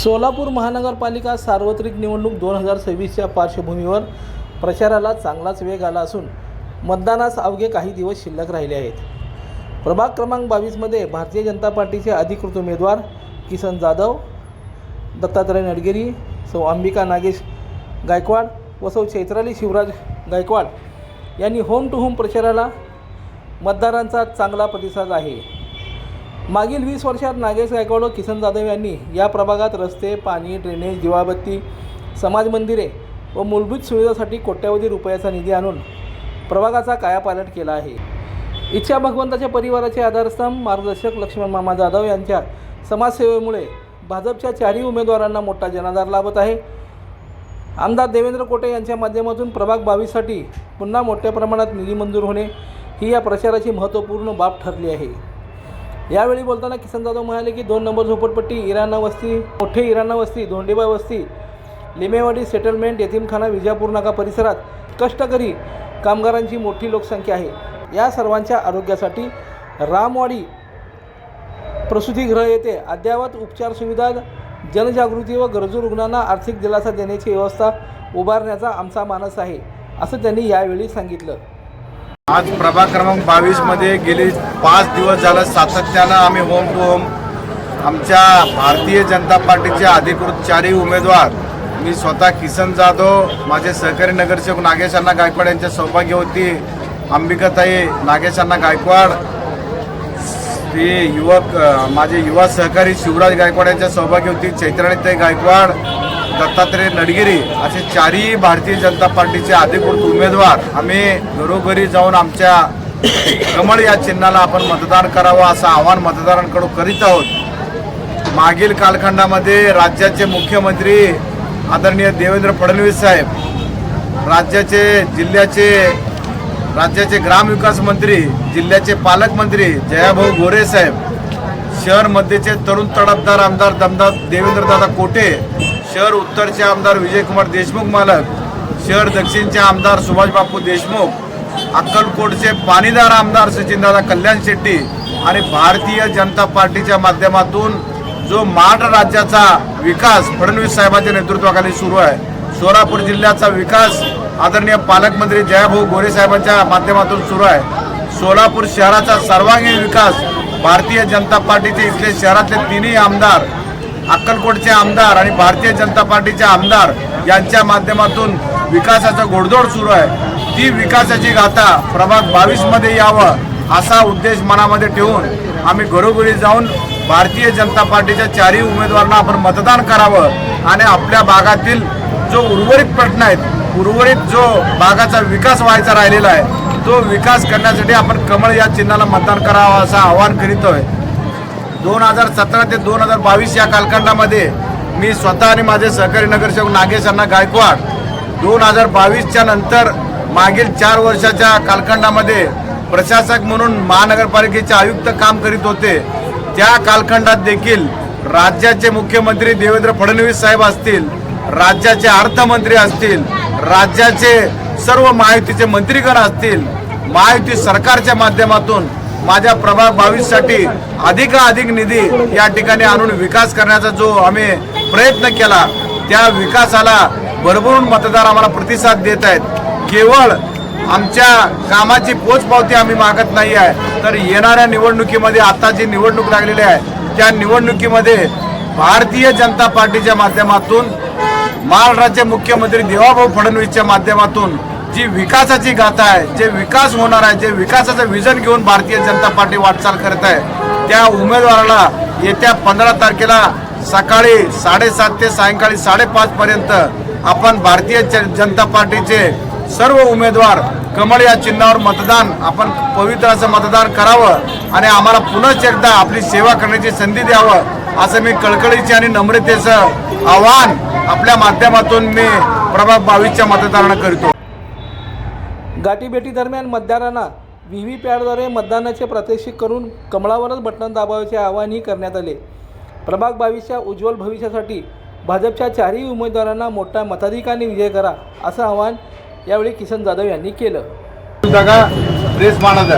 सोलापूर महानगरपालिका सार्वत्रिक निवडणूक दोन हजार सव्वीसच्या पार्श्वभूमीवर प्रचाराला चांगलाच वेग आला असून मतदानास अवघे काही दिवस शिल्लक राहिले आहेत. प्रभाग क्रमांक बावीसमध्ये भारतीय जनता पार्टीचे अधिकृत उमेदवार किसन जाधव दत्तात्रय नडगिरी सौ अंबिका नागेश गायकवाड व सौ चैत्राली शिवराज गायकवाड यांनी होम टू होम प्रचाराला मतदारांचा चांगला प्रतिसाद आहे. मागील वीस वर्षात नागेश गायकवाड व किसन जाधव यांनी या प्रभागात रस्ते पाणी ड्रेनेज दिवाबत्ती समाज मंदिरे व मूलभूत सुविधासाठी कोट्यावधी रुपयाचा निधी आणून प्रभागाचा कायापालट केला आहे. इच्छा भगवंताच्या परिवाराचे आधारस्तंभ मार्गदर्शक लक्ष्मण मामा जाधव यांच्या समाजसेवेमुळे भाजपच्या चारही उमेदवारांना मोठा जनाधार लाभत आहे. आमदार देवेंद्र कोटे यांच्या माध्यमातून प्रभाग बावीससाठी पुन्हा मोठ्या प्रमाणात निधी मंजूर होणे ही या प्रचाराची महत्त्वपूर्ण बाब ठरली आहे. यावेळी बोलताना किसन जाधव म्हणाले की दोन नंबर झोपडपट्टी इराणा वस्ती मोठे इराणा वस्ती धोंडेबाई वस्ती लिमेवाडी सेटलमेंट यतीमखाना विजापूर नाका परिसरात कष्टकरी कामगारांची मोठी लोकसंख्या आहे. या सर्वांच्या आरोग्यासाठी रामवाडी प्रसूतीगृह येथे अद्ययावत उपचार सुविधा जनजागृती व गरजू रुग्णांना आर्थिक दिलासा देण्याची व्यवस्था उभारण्याचा आमचा मानस आहे असं त्यांनी यावेळी सांगितलं. आज प्रभाग क्रमांक बावीसमध्ये गेली पाच दिवस झालं सातत्यानं आम्ही होम टू होम आमच्या भारतीय जनता पार्टीचे अधिकृत चारही उमेदवार मी स्वतः किसन जाधव माझे सहकारी नगरसेवक नागेशांना गायकवाड यांच्या सौभाग्यवती अंबिकाताई नागेश अण्णा गायकवाड ते युवक माझे युवा सहकारी शिवराज गायकवाड यांच्या सौभाग्यवती चैत्राणीताई गायकवाड दत्तात्रय नडगिरी असे चारही भारतीय जनता पार्टीचे अधिकृत उमेदवार. आम्ही घरोघरी जाऊन आमच्या कमळ या चिन्हाला आपण मतदान करावं असं आवाहन मतदारांकडून करीत आहोत. मागील कालखंडामध्ये राज्याचे मुख्यमंत्री आदरणीय देवेंद्र फडणवीस साहेब राज्याचे जिल्ह्याचे राज्याचे ग्रामविकास मंत्री जिल्ह्याचे पालकमंत्री जयाभाऊ गोरे साहेब शहरमध्येचे तरुण तडफदार आमदार दमदार देवेंद्रदादा कोटे शहर उत्तरचे आमदार विजयकुमार देशमुख मालक शहर दक्षिणचे आमदार सुभाषबापू देशमुख अक्कलकोटचे पाणीदार आमदार सचिनदादा कल्याण शेट्टी आणि भारतीय जनता पार्टीच्या माध्यमातून जो महाराष्ट्र राज्याचा विकास फडणवीस साहेबांच्या नेतृत्वाखाली सुरू आहे सोलापूर जिल्ह्याचा विकास आदरणीय पालकमंत्री जयाभाऊ गोरे साहेबांच्या माध्यमातून सुरू आहे. सोलापूर शहराचा सर्वांगीण विकास भारतीय जनता पार्टीचे इथले शहरातले तिन्ही आमदार अक्कलकोटचे आमदार आणि भारतीय जनता पार्टीचे आमदार यांच्या माध्यमातून विकासाचा गोडधोड सुरू आहे. ती विकासाची गाथा प्रभाग बावीसमध्ये यावं असा उद्देश मनामध्ये ठेवून आम्ही घरोघरी जाऊन भारतीय जनता पार्टीच्या चारही उमेदवारांना आपण मतदान करावं आणि आपल्या भागातील जो उर्वरित प्रश्न आहेत उर्वरित जो भागाचा विकास व्हायचा राहिलेला आहे तो विकास करण्यासाठी आपण कमळ या चिन्हाला मतदान करावं असं आवाहन करीतोय. दोन हजार सतरा ते दोन हजार बावीस या कालखंडामध्ये मी स्वतः आणि माझे सहकारी नगरसेवक नागेश अण्णा गायकवाड दोन हजार बावीसच्या नंतर मागील चार वर्षाच्या कालखंडामध्ये प्रशासक म्हणून महानगरपालिकेचे आयुक्त काम करीत होते. त्या कालखंडात देखील राज्याचे मुख्यमंत्री देवेंद्र फडणवीस साहेब असतील राज्याचे अर्थमंत्री असतील राज्याचे सर्व महायुतीचे मंत्रीगण असतील महायुती सरकारच्या माध्यमातून माझ्या प्रभाग बावीससाठी अधिकाधिक निधी या ठिकाणी आणून विकास करण्याचा जो आम्ही प्रयत्न केला त्या विकासाला भरभरून मतदार आम्हाला प्रतिसाद देत आहेत. केवळ आमच्या कामाची पोचपावती आम्ही मागत नाही आहे. तर येणाऱ्या निवडणुकीमध्ये आता जी निवडणूक लागलेली आहे त्या निवडणुकीमध्ये भारतीय जनता पार्टीच्या माध्यमातून महाराष्ट्राचे मुख्यमंत्री देवाभाऊ फडणवीसच्या माध्यमातून जी विकासाची गाथा आहे जे विकास होणार आहे जे विकासाचं विजन घेऊन भारतीय जनता पार्टी वाटचाल करत आहे त्या उमेदवाराला येत्या पंधरा तारखेला सकाळी साडेसात ते सायंकाळी साडेपाच पर्यंत आपण भारतीय जनता पार्टीचे सर्व उमेदवार कमळ या चिन्हावर मतदान आपण पवित्र असं मतदान करावं आणि आम्हाला पुनश्च एकदा आपली सेवा करण्याची संधी द्यावं असं मी कळकळीचे आणि नम्रतेचं आव्हान आपल्या माध्यमातून मी प्रभाग बावीसच्या मतदारांना करतो. गाठीभेटी दरम्यान मतदारांना व्ही व्ही पॅडद्वारे मतदानाचे प्रात्यक्षिक करून कमळावरच बटन दाबावायचे आवाहनही करण्यात आले प्रभाग बावीसच्या उज्ज्वल भविष्यासाठी भाजपच्या चारही उमेदवारांना मोठ्या मताधिकाने विजय करा असं आवाहन यावेळी किसन जाधव यांनी केलं ಜಾಗ ಪ್ರೇಸ್ ಮಾಡೋದು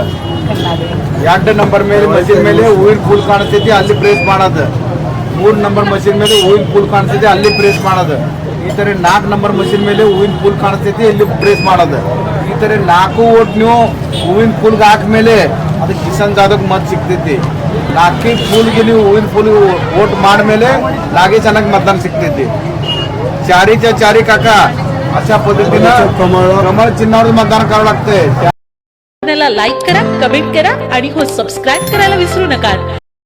ಎರಡು ನಂಬರ್ ಮೇಲೆ ಮಷಿನ್ ಮೇಲೆ ಹೂವಿನ ಫುಲ್ ಕಾಣಿಸ್ತೈತಿ ಅಲ್ಲಿ ಪ್ರೇಸ್ ಮಾಡೋದು ಮೂರು ನಂಬರ್ ಮಷಿನ್ ಮೇಲೆ ಹೂವಿನ ಫುಲ್ ಕಾಣಿಸ್ತೈತಿ ಅಲ್ಲಿ ಪ್ರೆಸ್ ಮಾಡೋದು ಈ ಥರ ನಾಲ್ಕು ನಂಬರ್ ಮಷಿನ್ ಮೇಲೆ ಹೂವಿನ ಫುಲ್ ಕಾಣಿಸ್ತೈತಿ ಇಲ್ಲಿ ಪ್ರೆಸ್ ಮಾಡೋದು ಇತರೆ ನಾಲ್ಕು ಓಟ್ ನೀವು ಹೂವಿನ ಪುಲ್ಗೆ ಹಾಕ್ಮೇಲೆ ಅದು ಕಿಸನ್ ಜಾದವ್ಗೆ ಮತ ಸಿಗ್ತೈತಿ ಲಾಕಿ ಪುಲ್ಗೆ ನೀವು ಹೂವಿನ ಪುಲ್ ಓಟ್ ಮಾಡಿದ್ಮೇಲೆ ಲಾಗೆ ಚೆನ್ನಾಗಿ ಮತದಾನ ಸಿಗ್ತೈತಿ चारीच्या चारी काका अशा पद्धतीनं कमळ चिन्हावर मतदान करावं लागतंय लाईक करा कमेंट करा आणि हो सबस्क्राईब करायला विसरू नका